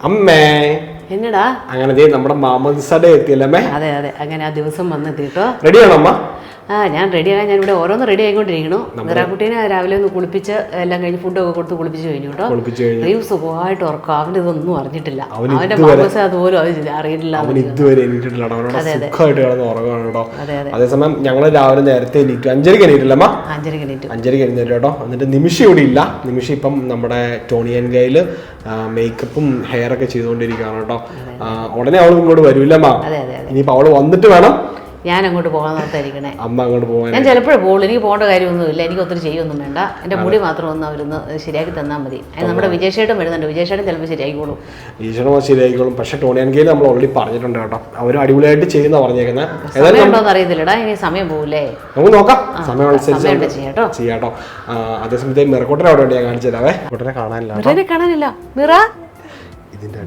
അമ്മേ. എന്നടാ? അങ്ങനെ ദേ നമ്മുടെ മാമൻസടെ എത്തിയല്ലേ അതെ അതെ. അങ്ങനെ ആ ദിവസം വന്നെത്തി കേട്ടോ റെഡിയാണോ അമ്മ? ആ ഞാൻ റെഡിയാണ് ഞാൻ ഇവിടെ ഓരോന്ന് റെഡി ആയിക്കൊണ്ടിരിക്കണു നിറാക്കുട്ടീനെ രാവിലെ ഒന്ന് കുളിപ്പിച്ച് എല്ലാം കഴിഞ്ഞ് ഫുഡൊക്കെ കൊടുത്ത് കുളിപ്പിച്ച് കഴിഞ്ഞു കേട്ടോ. കുളിപ്പിച്ച് കഴിഞ്ഞു. റീവ് സുഖമായിട്ട് ഉറക്കും. അവന്റെ ഇതൊന്നും അറിഞ്ഞിട്ടില്ല. അവന്റെ മാമസ അതുപോലും അവന് അറിയില്ല അതേസമയം ഞങ്ങൾ രാവിലെ നേരത്തെ എണീറ്റു. അഞ്ചരക്ക് കഴിഞ്ഞിട്ടില്ല അഞ്ചര കഴിഞ്ഞിട്ട് അഞ്ചരക്ക് എഴുന്നേറ്റ് കേട്ടോ. എന്നിട്ട് നിമിഷം ഇവിടെ ഇല്ല. നിമിഷം ഇപ്പം നമ്മുടെ ടോണിയൻ കയ്യിൽ മേക്കപ്പും ഹെയർ ഒക്കെ ചെയ്തുകൊണ്ടിരിക്കുകയാണ് കേട്ടോ. ഉടനെ അവൾ ഇങ്ങോട്ട് വരൂല്ല മാ? ഇനിയിപ്പോൾ അവൾ വന്നിട്ട് വേണം ഞാൻ അങ്ങോട്ട് പോകാൻ ഓർത്തായിരിക്കണേ അമ്മ അങ്ങോട്ട് പോകാൻ ഞാൻ ചിലപ്പോഴേ പോകുള്ളൂ എനിക്ക് പോകേണ്ട കാര്യമൊന്നുമില്ല. എനിക്ക് ഒത്തിരി ചെയ്യൊന്നും വേണ്ട. എന്റെ മുടി മാത്രം ഒന്ന് അവരൊന്ന് ശരിയാക്കി തന്നാൽ മതി. അത് നമ്മുടെ വിജയശേട്ടൻ വരുന്നുണ്ട്. വിജയശേട്ടൻ ചിലപ്പോൾ ശരിയാക്കിക്കോളും ഈശ്വരമോ ശരിയാക്കിക്കോളും പക്ഷെ ടോണിയൻ കയ്യിൽ നമ്മൾ ഓൾറെഡി പറഞ്ഞിട്ടുണ്ട് കേട്ടോ. അവർ അടിപൊളിയായിട്ട് ചെയ്യുന്ന പറഞ്ഞേക്കുന്നത് ഏതായാലും സമയം ഉണ്ടോന്ന് അറിയത്തില്ലടാ. ഇനി സമയം പോകില്ലേ നമുക്ക് നോക്കാം. സമയം അനുസരിച്ച് ചെയ്യാട്ടോ ചെയ്യാട്ടോ അതേസമയത്ത് മിറക്കോട്ടനെ അവിടെ ഉണ്ട് ഞാൻ കാണിച്ചല്ലേ കൂട്ടനെ കാണാനില്ല കാണാനില്ല. മിറ? ഇതിന്റെ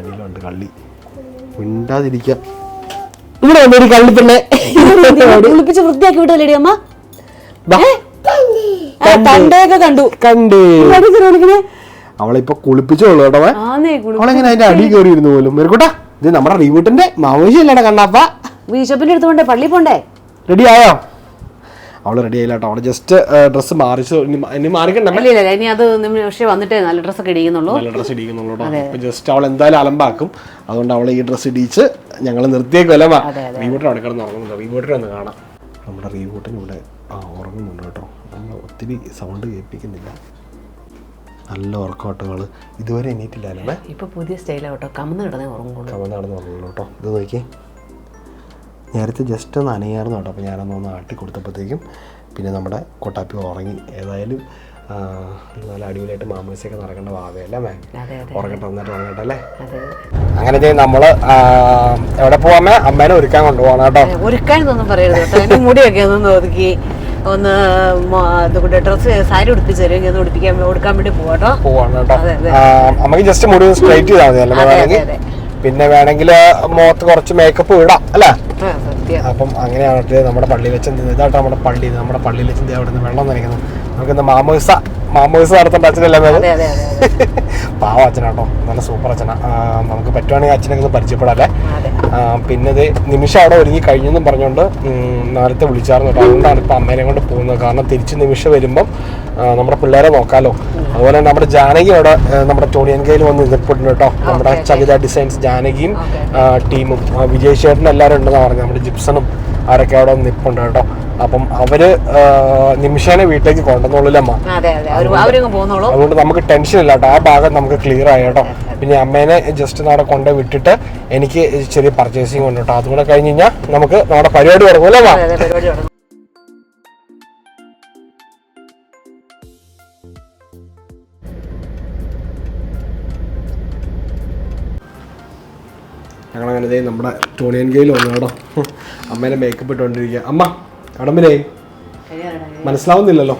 അടിയിലുണ്ട് കള്ളി. മിണ്ടാതിരിക്കാം. ഇവിടെ വന്നൊരു കള്ളി തന്നെ കുളിപ്പിച്ച് വൃത്തിയാക്കി വിട്ടല്ലേടി അമ്മ? തണ്ടയൊക്കെ കണ്ടു. കണ്ടേ. അവളിപ്പോ കുളിപ്പിച്ചോളൂ കേട്ടോ അവളെങ്ങനെ അതിന്റെ അടി കയറി ഇരുന്നു പോലും. മെരുക്കൂട്ടാ ഇത് നമ്മുടെ റീവൂട്ടിന്റെ മാവേശിയല്ലേടാ കണ്ണാപ്പ. ബിഷപ്പിന്റെ അടുത്ത് പോണ്ടേ? പള്ളി പോണ്ടേ? റെഡി ആയോ? അവൾ റെഡി ആയില്ല കേട്ടോ. അവൾ ജസ്റ്റ് ഡ്രസ്സ് മാറിച്ചു. ഇനി മ- ഇനി അത് പക്ഷേ വന്നിട്ടേ നല്ല ഡ്രസ്സൊക്കെ ഇടിക്കുന്നുള്ളൂ നല്ല ഡ്രസ്സ് ഇടിക്കുന്നുള്ളൂ കേട്ടോ. ജസ്റ്റ് അവൾ എന്തായാലും അലമ്പാക്കും. അതുകൊണ്ട് അവൾ ഈ ഡ്രസ്സ് ഇടിച്ച് ഞങ്ങൾ നിർത്തിയ അതെ, റീവൂട്ടർ അവിടെ കിടന്ന് ഉറങ്ങുന്നുണ്ട്. റീവൂട്ടറെ ഒന്ന് കാണാം. നമ്മുടെ റീബോട്ടിന് ഇവിടെ ആ ഉറങ്ങുന്നുണ്ട് കേട്ടോ. നമ്മൾ ഒത്തിരി സൗണ്ട് കേൾപ്പിക്കുന്നില്ല. നല്ല ഉറക്കോട്ടങ്ങൾ ഇതുവരെ എണീറ്റില്ലല്ലേ ഇപ്പൊ പുതിയ സ്റ്റൈലാണ് കേട്ടോ കമന്ന് കിടന്നേ ഉറങ്ങുള്ളൂ. കമന്ന് കിടന്ന് ഉറങ്ങുള്ളൂ കേട്ടോ. ഇത് നോക്കി നേരത്തെ ജസ്റ്റ് ഒന്ന് അനയായിരുന്നു കേട്ടോ. അപ്പോൾ ഞാനൊന്ന് ഒന്ന് ആട്ടി കൊടുത്തപ്പോഴത്തേക്കും പിന്നെ നമ്മുടെ കൊട്ടാപ്പി ഉറങ്ങി. ഏതായാലും നല്ല അടിപൊളിയായിട്ട് മാമൂസയൊക്കെ നടക്കേണ്ട ഭാവയല്ലേ മാം? ഉറങ്ങട്ടെ നന്നായിട്ട് ഉറങ്ങട്ടെ അല്ലേ? അങ്ങനെ ചെയ്യും നമ്മൾ എവിടെ പോവാമേ അമ്മേനെ ഒരുക്കാൻ കൊണ്ടുപോകണം കേട്ടോ. ഒരുക്കാനൊന്നും പറയരുത് കേട്ടോ. മുടിയൊക്കെ ഒന്ന് ഒതുക്കി ഒന്ന് അതുകൊണ്ട് ഡ്രസ് സാരി ഉടുപ്പിച്ച് തരുമെങ്കിൽ ഒന്ന് ഉടുപ്പിക്കാൻ ഉടുക്കാൻ വേണ്ടി പോവാട്ടോ പോവാണ് കേട്ടോ. അമ്മയ്ക്ക് ജസ്റ്റ് മുടി സ്ട്രൈറ്റ് ചെയ്താൽ മതി അല്ലേ വേണമെങ്കിൽ പിന്നെ വേണമെങ്കിൽ മുഖത്ത് കുറച്ച് മേക്കപ്പ് ഇടാം അല്ലേ? അപ്പം അങ്ങനെയാണ് നമ്മുടെ പള്ളിയിൽ വെച്ച് എന്ത് ഇതായിട്ട് നമ്മുടെ പള്ളി നമ്മുടെ പള്ളിയിൽ വെച്ച് അവിടെ നിന്ന് വെള്ളം നനയ്ക്കുന്നു. നമുക്ക് ഇന്ന് മാമോസ മാമോസ നടത്തേണ്ട അച്ഛനല്ലേ അത്. പാവ അച്ഛനാട്ടോ നല്ല സൂപ്പർ അച്ഛനാ. നമുക്ക് പറ്റുവാണെങ്കിൽ അച്ഛനൊക്കെ ഒന്ന് പരിചയപ്പെടാല്ലേ? പിന്നെ ഇത് നിമിഷം അവിടെ ഒരുങ്ങി കഴിഞ്ഞെന്നും പറഞ്ഞുകൊണ്ട് നേരത്തെ വിളിച്ചായിരുന്നു കേട്ടോ അതുകൊണ്ടാണ് ഇപ്പം അമ്മേനെ കൊണ്ട് പോകുന്നത്. കാരണം തിരിച്ച് നിമിഷം വരുമ്പം നമ്മുടെ പിള്ളേരെ നോക്കാലോ. അതുപോലെ തന്നെ നമ്മുടെ ജാനകി അവിടെ നമ്മുടെ ടോണിയൻ കയ്യിൽ വന്ന് നിൽപ്പുണ്ട് കേട്ടോ നമ്മുടെ. ചകിത ഡിസൈൻസ് ജാനകിയും ടീമും. വിജയ് ചേട്ടൻ എല്ലാവരും ഉണ്ടെന്നാണ് പറഞ്ഞത്. നമ്മുടെ ജിപ്സണും. ആരൊക്കെ അവിടെ നിപ്പുണ്ട് കേട്ടോ. അപ്പം അവർ നിമിഷേനെ വീട്ടിലേക്ക് കൊണ്ടുവന്നോളൂല്ലേ അമ്മ? അതുകൊണ്ട് നമുക്ക് ടെൻഷൻ ഇല്ല കേട്ടോ. ആ ഭാഗം നമുക്ക് ക്ലിയർ ആയി കേട്ടോ. പിന്നെ അമ്മേനെ ജസ്റ്റ് നാളെ കൊണ്ട് വിട്ടിട്ട് എനിക്ക് ചെറിയ പർച്ചേസിങ് ഉണ്ട് കേട്ടോ. അതുകൂടെ കഴിഞ്ഞ് കഴിഞ്ഞാൽ നമുക്ക് നമ്മുടെ പരിപാടി തുടങ്ങൂല്ലേ അമ്മ? ഞങ്ങളങ്ങനെ ദേ നമ്മുടെ ടോണിയൻ കയ്യിൽ വന്നു കേട്ടോ അമ്മേനെ മേക്കപ്പ് ഇട്ടുകൊണ്ടിരിക്കുക അമ്മ കടമ്പിനെ. മനസ്സിലാവുന്നില്ലല്ലോ.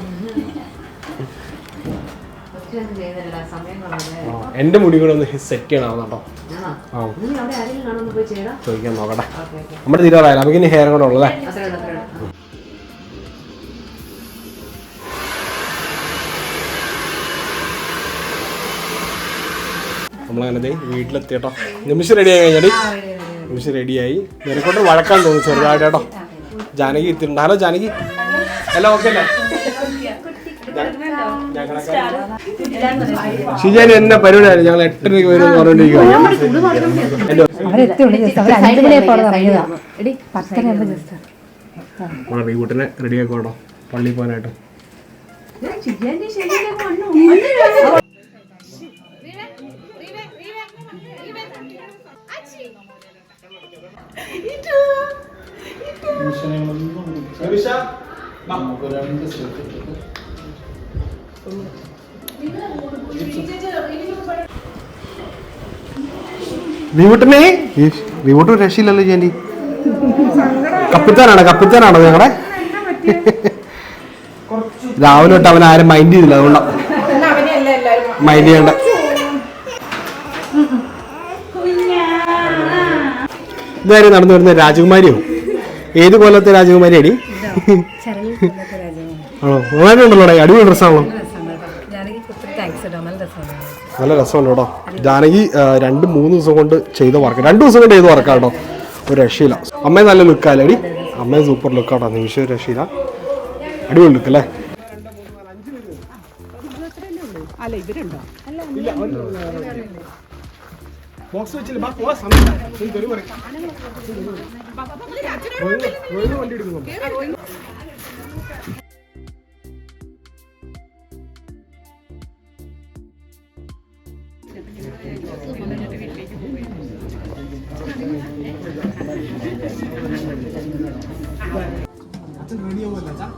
എന്റെ എന്റെ മുടി കൂടെ ഒന്ന് സെറ്റ് ചെയ്യണം കേട്ടോ ആ ചോദിക്കാൻ നോക്കട്ടെ. നമ്മുടെ തീരാറായാലും നമുക്ക് ഇനി ഹെയർ കൂടെ ഉള്ളല്ലേ നമ്മളങ്ങനെ ദേ വീട്ടിലെത്തിയട്ടോ. നിമിഷം റെഡി ആയി കഴിഞ്ഞാടി. നിമിഷം റെഡിയായി നിനക്കൊണ്ട് വഴക്കാൻ തോന്നി ചെറുതായിട്ട് കേട്ടോ ജാനകി എത്തിയിട്ടുണ്ട്. ഹലോ ജാനകി. ഹലോ ഓക്കെ അല്ലേ? ഷിജാനി എന്നെ പരിപാടിയാണ് ഞങ്ങൾ എട്ടരയ്ക്ക് വരും എന്ന് റെഡി എന്റെ അവരെത്തിയുള്ളൂ ജസ്റ്റ് അവർ റീബൂട്ട് രക്ഷയില്ലല്ലോ ചേണ്ടി കപ്പിത്താനാണ് കപ്പിത്താനാണോ ഞങ്ങളെ രാവിലെ തൊട്ട് അവൻ ആരും മൈൻഡ് ചെയ്തില്ല അതുകൊണ്ടാണ് മൈൻഡ് ചെയ്യണ്ട. ഇതാരും നടന്നു വരുന്ന രാജകുമാരിയോ? ഏത് കൊല്ലത്തെ രാജകുമാരി അടി ആണോ? നന്നായിട്ടുണ്ടല്ലോ അടിപൊളി ഡ്രസ്സാണല്ലോ നല്ല രസമാണ് നല്ല രസമുണ്ട് കേട്ടോ ജാനകി രണ്ട് മൂന്ന് ദിവസം കൊണ്ട് ചെയ്ത വർക്ക് രണ്ട് ദിവസം കൊണ്ട് ചെയ്ത വർക്കാണ് കേട്ടോ ഒരു രക്ഷയില്ല. അമ്മ നല്ല ലുക്കാല്ലേ അടി? അമ്മ സൂപ്പർ ലുക്കാട്ടോ നിമിഷം ഒരു രക്ഷയില്ല. അടിപൊളി ലുക്ക് അല്ലേ? ബോക്സ് വെച്ചില്ല? ബാ പോവാ. സമയം നീ തെറി പറയും വണ്ടി എടുക്കുന്നു അച്ഛൻ റെഡിയാവുമല്ലോ അച്ഛാ?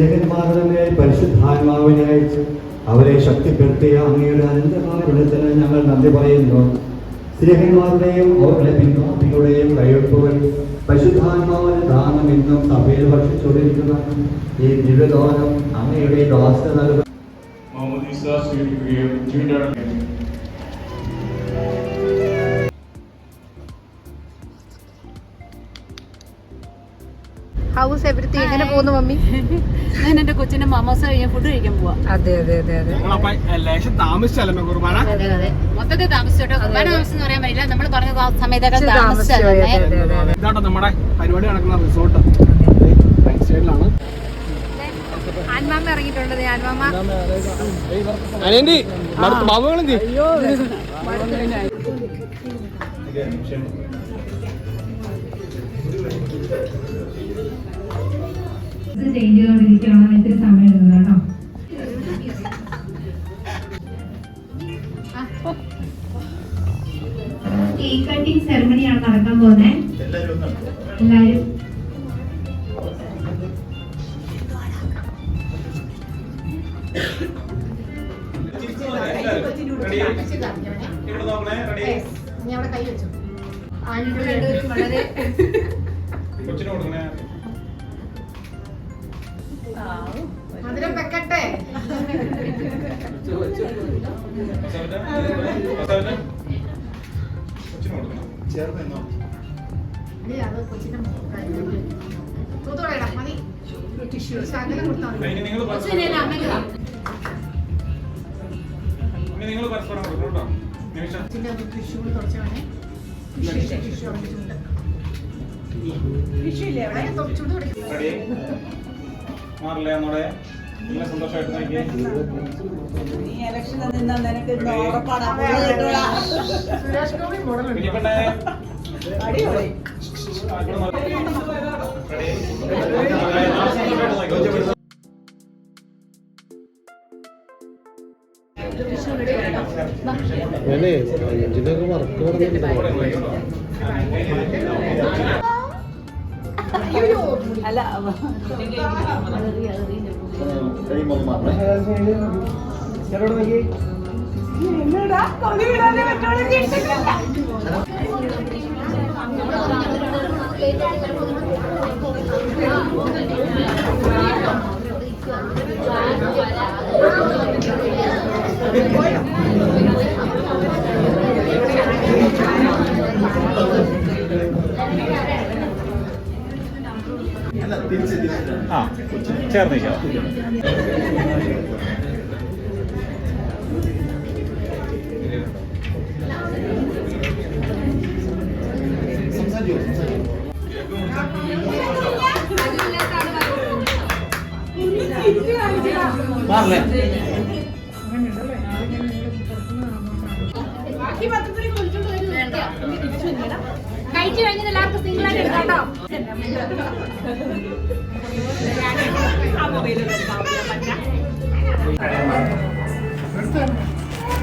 സ്നേഹന്മാരുടെ മേൽ പരിശുദ്ധാത്മാവിനെ അയച്ച് അവരെ ശക്തിപ്പെടുത്തിയ അങ്ങയുടെ അനന്തകാരുണ്യത്തിന് ഞങ്ങൾ നന്ദി പറയുന്നു. സ്നേഹന്മാരുടെയും അവരുടെ പിൻഗാമികളുടെയും കയ്യൊപ്പുകൾ പരിശുദ്ധാത്മാവിന്റെ ദാനം ഇന്നും സഭയിൽ ഭക്ഷിച്ചുകൊണ്ടിരിക്കുന്ന ഈ ദിവ്യദാനം അങ്ങയുടെ ദാസ നൽകുന്ന. സ്വീകരിക്കുകയും ഹൗസ് എവരിത്തിങ് എങ്ങനെ പോകുന്നു മമ്മി? ഞാൻ എന്റെ കൊച്ചിന്റെ മമോസ കഴിഞ്ഞ ഫുഡ് കഴിക്കാൻ പോവാ. അതെ അതെ അതെ അതെ. താമസിച്ചല്ലേ കുർബാന? അതെ അതെ മൊത്തത്തിൽ താമസിച്ചോട്ടോ? കുർബാന താമസം എന്ന് പറയാൻ പറ്റില്ല. നമ്മൾ പറഞ്ഞ സമയത്താണ് സമയത്തൊക്കെ അതെ. നമ്മുടെ പരിപാടി നടക്കുന്ന റിസോർട്ട് റൈറ്റ് സൈഡിലാണ് ആൻമാമ ഇറങ്ങിയിട്ടുണ്ട്. ആൻമാമ. അനിയന്റി ഇത് ചേഞ്ച് ചെയ്തോണ്ടിരിക്കുകയാണ് ഇത്തിരി സമയം എടുക്കുന്നത് കേട്ടോ കേക്ക് കട്ടിംഗ് സെറമണിയാണ് നടക്കാൻ പോകുന്നത് എല്ലാവരും കൊച്ചിന് കൊടുക്കണേ. നിങ്ങൾ പരസ്പരം കൊടുക്കണം കേട്ടോ നിമിഷം റെഡി മാറില്ലേ എന്നോടെ നല്ല സന്തോഷമായിട്ട് നോക്കിയേ കുഞ്ഞിപ്പെണ്ണേ. ആ, ഇവിടെ നോക്ക്. റെഡി? നല്ല സന്തോഷമായിട്ട് നോക്കിയേ. ഞാനേ ഇതിനൊക്കെ വർക്ക് പറഞ്ഞിട്ടുണ്ടോ ആ ചേർന്നിരിക്കാം വേണ്ട കഴിച്ചു കഴിഞ്ഞാൽ എല്ലാവർക്കും സിംഗിൾ ആയിട്ട് എടുക്കാട്ടോ കേട്ടോ.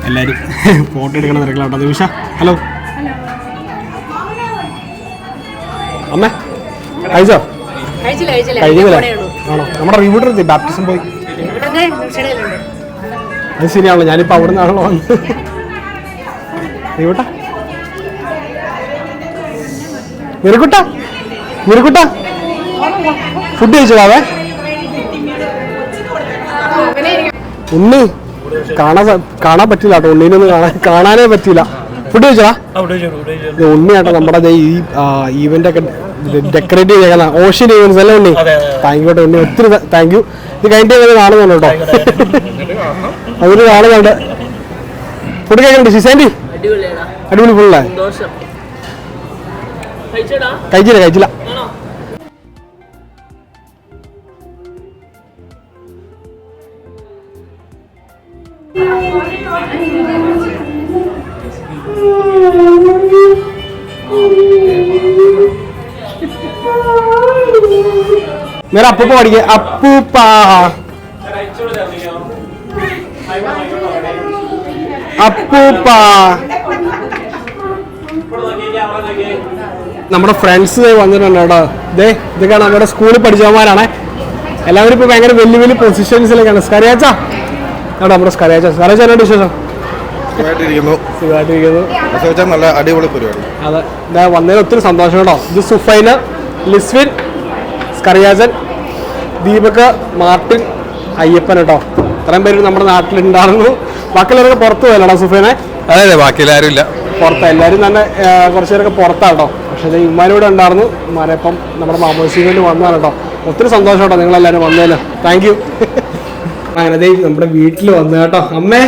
എല്ലാവരും ഫോട്ടോ എടുക്കണ തിരക്കിലാട്ടോ നിമിഷ ഹലോ. അമ്മ കഴിച്ചോ? കഴിഞ്ഞില്ല ആണോ? നമ്മുടെ റിവ്യൂട്ടർ ബാപ്റ്റിസം പോയി. അത് ശരിയാണല്ലോ ഞാനിപ്പോ അവിടെ നിന്നാണല്ലോ വന്നത്. റീവൂട്ട മിറുക്കുട്ട മിറുക്കുട്ട ഫുഡ് കഴിച്ചതാവേ. ഉണ്ണി കാണാൻ കാണാൻ പറ്റില്ല കേട്ടോ. ഉണ്ണീനൊന്നും കാണാൻ കാണാനേ പറ്റില്ല. ഫുഡ് കഴിച്ചതാ? ഉണ്ണി ഉണ്ണിയാട്ടോ നമ്മുടെ ഈ ഈവന്റ് ഒക്കെ ഡെക്കറേറ്റ് ചെയ്യുന്ന ഓഷ്യൻ ഈവൻസ് അല്ലേ ഉണ്ണി? താങ്ക് യു കേട്ടോ ഉണ്ണി. ഒത്തിരി താങ്ക് യു ഇത് കഴിഞ്ഞിട്ട് കാണുന്നുണ്ട് കേട്ടോ. അതൊരു കാണുന്നുണ്ട്. ഫുഡ് കഴിക്കുന്നുണ്ട് ശിശാന്റി അടിപൊളി ഫുള്ളേ കഴിച്ചില്ല കഴിച്ചില്ല. മേരെ അപ്പൂപ്പ പഠിക്കുക അപ്പൂപ്പ. അപ്പൂപ്പ. നമ്മുടെ ഫ്രണ്ട്സ് വന്നിട്ടുണ്ട് കേട്ടോ. ദേ ഇതൊക്കെയാണ് നമ്മുടെ സ്കൂളിൽ പഠിച്ചവന്മാരാണ്. എല്ലാവരും ഇപ്പൊ ഭയങ്കര വലിയ വലിയ പൊസിഷൻസിലേക്കാണ് സ്കറിയാച്ച? കേട്ടോ നമ്മുടെ സ്കറിയാച്ച. സ്കറിയാച്ച എന്നോട് വിശേഷം? നല്ല അടിപൊളി പരിപാടി. അതെ. വന്നതിന് ഒത്തിരി സന്തോഷം കേട്ടോ. ഇത് സുഫൈന ലിസ്വിൻ സ്കറിയാജൻ ദീപക് മാർട്ടിൻ അയ്യപ്പൻ കേട്ടോ. ഇത്രയും പേര് നമ്മുടെ നാട്ടിലുണ്ടായിരുന്നു. ബാക്കിയുള്ളവരൊക്കെ പുറത്ത് പോയല്ലോ സുഫൈനെ? അതെ അതെ ബാക്കിയുള്ള ആരും ഇല്ല. പുറത്ത്. എല്ലാവരും തന്നെ കുറച്ച് പേരൊക്കെ പുറത്താട്ടോ പക്ഷേ ഇത് ഇമ്മാരിവിടെ ഉണ്ടായിരുന്നു. ഇമ്മാനിപ്പം നമ്മുടെ മാമോസിവേണ്ടി വന്നതാണ് കേട്ടോ. ഒത്തിരി സന്തോഷം കേട്ടോ നിങ്ങളെല്ലാവരും വന്നതിന്. താങ്ക് യു അങ്ങനെ ദേ നമ്മുടെ വീട്ടിൽ വന്നു കേട്ടോ. അമ്മേ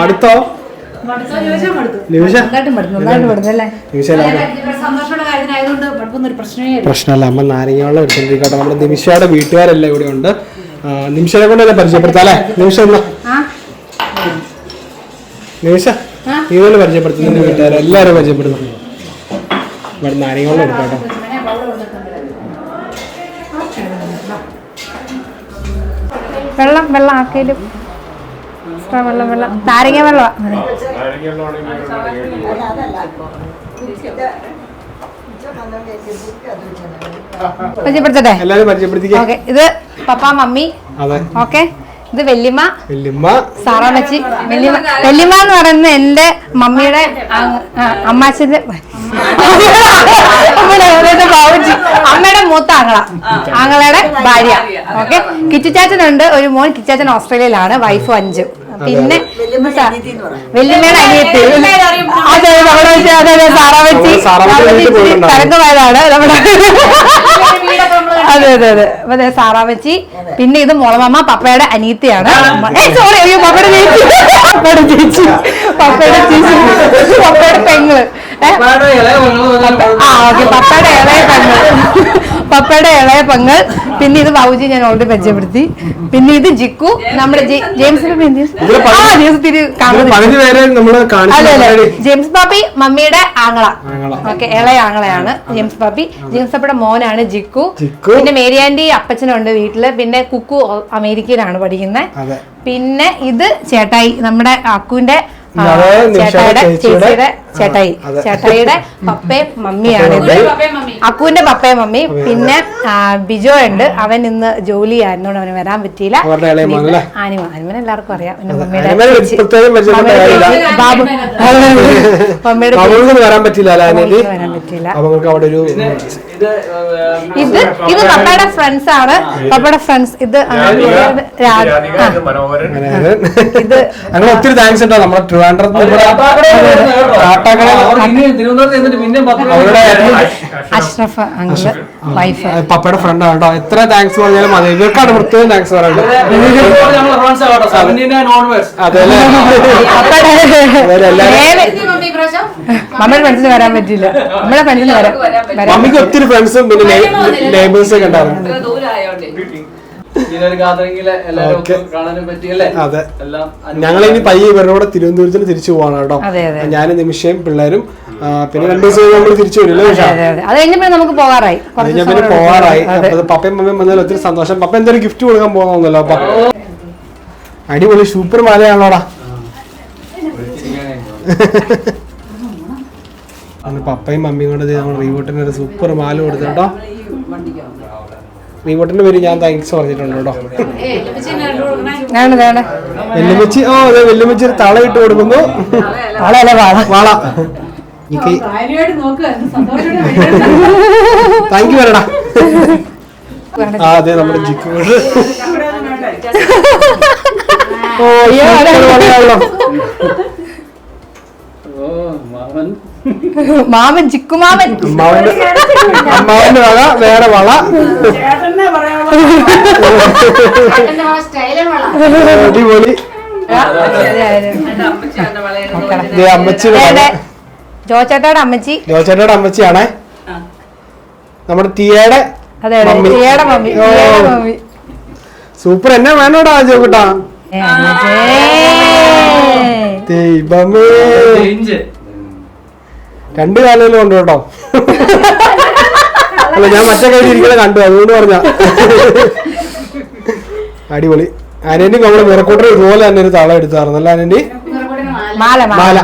മടുത്തോ? പ്രശ്നമല്ല അമ്മ നാരങ്ങയോളം വെള്ളം എടുത്തോണ്ടിരിക്കട്ടെ. നമ്മുടെ നിമിഷയുടെ വീട്ടുകാരെല്ലാം ഇവിടെ ഉണ്ട്. നിമിഷനെ കൊണ്ട് തന്നെ പരിചയപ്പെടുത്താം അല്ലേ? നിമിഷ നിമിഷ. നീ പരിചയപ്പെടുത്തുന്നു പരിചയപ്പെടുത്തും നിന്റെ വീട്ടുകാരെ. എല്ലാവരും പരിചയപ്പെടുന്നു ഇവിടെ നാരങ്ങളും എടുക്കാട്ടോ വെള്ളം വെള്ളം ആക്കിയാലും എക്സ്ട്രാ വെള്ളം വെള്ളം. നാരങ്ങ വെള്ളമാണ് പരിചയപ്പെടുത്തട്ടെ? എല്ലാവരും പരിചയപ്പെടുത്തിക്കേ. ഓക്കെ. ഇത് പപ്പ മമ്മി. ഓക്കെ. ഇത് വല്യമ്മ വല്യമ്മ സാറാമച്ചി വല്യമ്മ വല്യമ്മ എന്ന് പറയുന്നത് എന്റെ മമ്മിയുടെ അമ്മാച്ചന്റെ ബാബുജി. അമ്മയുടെ മൂത്ത ആങ്ങള. ആങ്ങളയുടെ ഭാര്യ. ഓക്കെ? കിറ്റിച്ചാച്ചനുണ്ട് ഒരു മോൻ കിച്ചാച്ചൻ ഓസ്ട്രേലിയയിലാണ്. വൈഫ് അഞ്ചും. പിന്നെ വല്യമ്മയുടെ അനിയത്തി അതെ പോയിട്ടുണ്ടാവും. തരംഗമായതാണ് നമ്മുടെ അതെ അതെ അതെ. അതെ. സാറാവച്ചി പിന്നെ ഇത് മുളമമ്മ പപ്പയുടെ അനീത്തിയാണ് സോറി അയ്യോ പപ്പയുടെ ചേച്ചി. പപ്പയുടെ ചേച്ചി. പപ്പയുടെ ചേച്ചി. പപ്പയുടെ പെങ്ങൾ. ആ ഓക്കെ പപ്പയുടെ ഇളയ പെങ്ങൾ പപ്പയുടെ ഇളയ പങ്ങൾ. പിന്നെ ഇത് ബാബുജി ഞാൻ ഓൾറെഡി പരിചയപ്പെടുത്തി. പിന്നെ ഇത് ജിക്കു. നമ്മുടെ ആ, ജെയിംസ് ബാബി മമ്മിയുടെ ആങ്ങള. ഓക്കെ ഇളയ ആങ്ങളയാണ് ജെയിംസ് ബാബി. ജെയിംസ് പാപ്പയുടെ മോനാണ് ജിക്കു. പിന്നെ മേരിയാന്റി അപ്പച്ചനുണ്ട് വീട്ടിൽ. പിന്നെ കുക്കു അമേരിക്കയിലാണ് പഠിക്കുന്നത് പിന്നെ ഇത് ചേട്ടായി നമ്മുടെ അക്കുവിന്റെ ചേട്ടായിയുടെ ചേട്ടായി ചേട്ടായിയുടെ പപ്പയും മമ്മിയാണ്. ഇത് അക്കുവിന്റെ പപ്പയും മമ്മി. പിന്നെ ബിജോ ഉണ്ട്. അവൻ ഇന്ന് ജോലി ആയിരുന്നോണ്ട് അവന് വരാൻ പറ്റിയില്ല. ആനിമ ആനിമൻ എല്ലാവർക്കും അറിയാം. പിന്നെ. മമ്മിയുടെ ബാബു മമ്മിയുടെ വരാൻ പറ്റില്ല ഇത് ഇത് പപ്പയുടെ ഫ്രണ്ട്സ് ആണ്. പപ്പയുടെ ഫ്രണ്ട്സ് ഇത് ഇത് അങ്ങനെ ഒത്തിരി താങ്ക്സ് ഉണ്ടോ? നമ്മുടെ ട്രിവാൻഡ്രത്ത് അഷ്റഫ് അങ്കിൾ വൈഫ് പപ്പയുടെ ഫ്രണ്ട് ആണ് കേട്ടോ. എത്ര താങ്ക്സ് പറഞ്ഞാലും അതെ ഇവർക്കാണ് പ്രത്യേകം താങ്ക്സ് പറയുന്നത് അതെ മമ്മയുടെ ഫ്രണ്ട്സിന് വരാൻ പറ്റില്ല നമ്മുടെ ഫ്രണ്ട്സിന് വരാൻ വരാൻ മമ്മിക്ക് ഒത്തിരി ഫ്രണ്ട്സും പിന്നെ ലേബേഴ്സും ഒക്കെ അതെ. എല്ലാം ഞങ്ങൾ ഇനി പയ്യെ ഇവരോടെ തിരുവനന്തപുരത്തിന് തിരിച്ചു പോവാണ് കേട്ടോ. അതെ, അതെ. ഞാനും നിമിഷയും പിള്ളേരും പിന്നെ രണ്ടു ദിവസം നമ്മൾ തിരിച്ചു വരും അതെ അതെ അത്. പിന്നെ നമുക്ക് പോകാറായി. പിന്നെ പോവാറായി പപ്പയും മമ്മയും വന്നാൽ ഒത്തിരി സന്തോഷം. പപ്പ എന്തൊരു ഗിഫ്റ്റ് കൊടുക്കാൻ പോകുന്നല്ലോ അപ്പൊ അടിപൊളി സൂപ്പർ മാലയാണോടാ അങ്ങനെ പപ്പയും മമ്മിയും കൊണ്ട് ദേ നമ്മൾ റീവോട്ടിന് ഒരു സൂപ്പർ മാല കൊടുത്തു കേട്ടോ. റീവോട്ടിന്റെ പേര് ഞാൻ താങ്ക്സ് പറഞ്ഞിട്ടുണ്ട് കേട്ടോ. വെല്ലുമിച്ചി ഓ അതെ വെല്ലുമച്ചി ഒരു തള ഇട്ട് കൊടുക്കുന്നു. വാള. താങ്ക് യു വരടാ ആ അതെ നമ്മുടെ ജിക്ക് ഓ അയ്യോ, അതെ. super വളയാണല്ലോ. ഓ മാമൻ. മാമൻ ചിക്കുമാമൻ അമ്മാവന്റെ വള വേറെ വള. അടിപൊളി. അമ്മച്ചിയുടെ. ജോച്ചേട്ടയുടെ അമ്മച്ചി. അമ്മച്ചിയാണേ. നമ്മുടെ തീയയുടെ അതെ മമ്മി. തീയുടെ. തീയുടെ സൂപ്പർ. എന്നെ വേണോടാ ജോക്കുട്ടാ. ദൈവമേ. രണ്ട് കാലയിലും ഉണ്ട് കേട്ടോ. അല്ല ഞാൻ മറ്റേ കയ്യിൽ ഇരിക്കണ കണ്ടു അതുകൊണ്ട് പറഞ്ഞ. അടിപൊളി. അനന്റി നമ്മുടെ മിറക്കൂട്ടർ ഇതുപോലെ തന്നെ ഒരു തള എടുത്തായിരുന്നു അല്ല അനന്റി മാല മാല.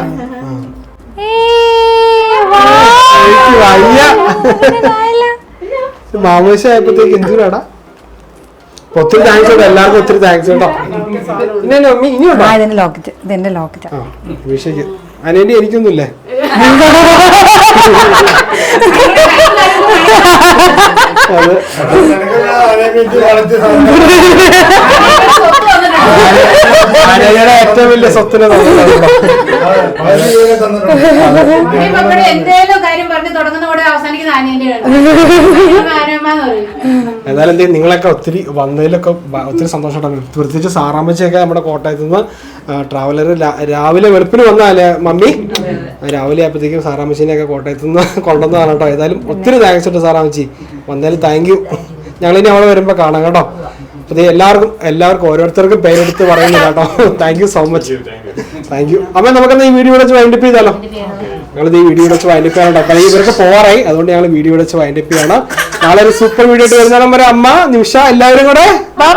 മാമോശ ആയപ്പോഴത്തേക്ക് എന്തിനാടാ? ഒത്തിരി താങ്ക്സ് കേട്ടോ എല്ലാവർക്കും ഒത്തിരി താങ്ക്സ് കേട്ടോ. ഇതിന്റെ ലോക്കറ്റ് ഇതിന്റെ ലോക്കറ്റ് വിഷയ്ക്ക് അനേന്റെ എനിക്കൊന്നുമില്ലേ. അത്. ഏറ്റവും വലിയ സ്വത്തിന് പറയും. ഏതായാലും നിങ്ങളൊക്കെ ഒത്തിരി വന്നതിലൊക്കെ ഒത്തിരി സന്തോഷമായിട്ടാണ് പ്രത്യേകിച്ച് സാറാമ്മച്ചൊക്കെ നമ്മുടെ കോട്ടയത്ത് നിന്ന് ട്രാവലർ രാവിലെ വെളുപ്പിന് വന്നാലേ മമ്മി. രാവിലെ ആയപ്പോഴത്തേക്കും സാറാമ്മച്ചിനെയൊക്കെ കോട്ടയത്ത് നിന്ന് കൊണ്ടുവന്നതാണ് കേട്ടോ. ഏതായാലും ഒത്തിരി താങ്ക്സ് ഉണ്ട് സാറാമ്മച്ചി. വന്നാലും താങ്ക് യു ഞങ്ങളിനി അവിടെ വരുമ്പോൾ കാണാം കേട്ടോ. അപ്പൊ എല്ലാവർക്കും എല്ലാവർക്കും ഓരോരുത്തർക്കും പേരെടുത്ത് പറയുന്നില്ല കേട്ടോ. Thank you so much thank you അമ്മ നമുക്ക് ഈ വീഡിയോ വെച്ച് വൈൻഡപ്പ് ചെയ്താലോ? ഞങ്ങൾ ഈ വീഡിയോ വെച്ച് വൈൻഡപ്പ് ചെയ്യാനുണ്ടോ അപ്പൊ ഇവർക്ക് പോറായി അതുകൊണ്ട് ഞങ്ങൾ വീഡിയോ വെച്ച് വൈൻഡപ്പ് ചെയ്യണം. നാളെ ഒരു സൂപ്പർ വീഡിയോ ആയിട്ട് വരുന്ന വരെ അമ്മ നിമിഷ എല്ലാവരും കൂടെ. ബൈ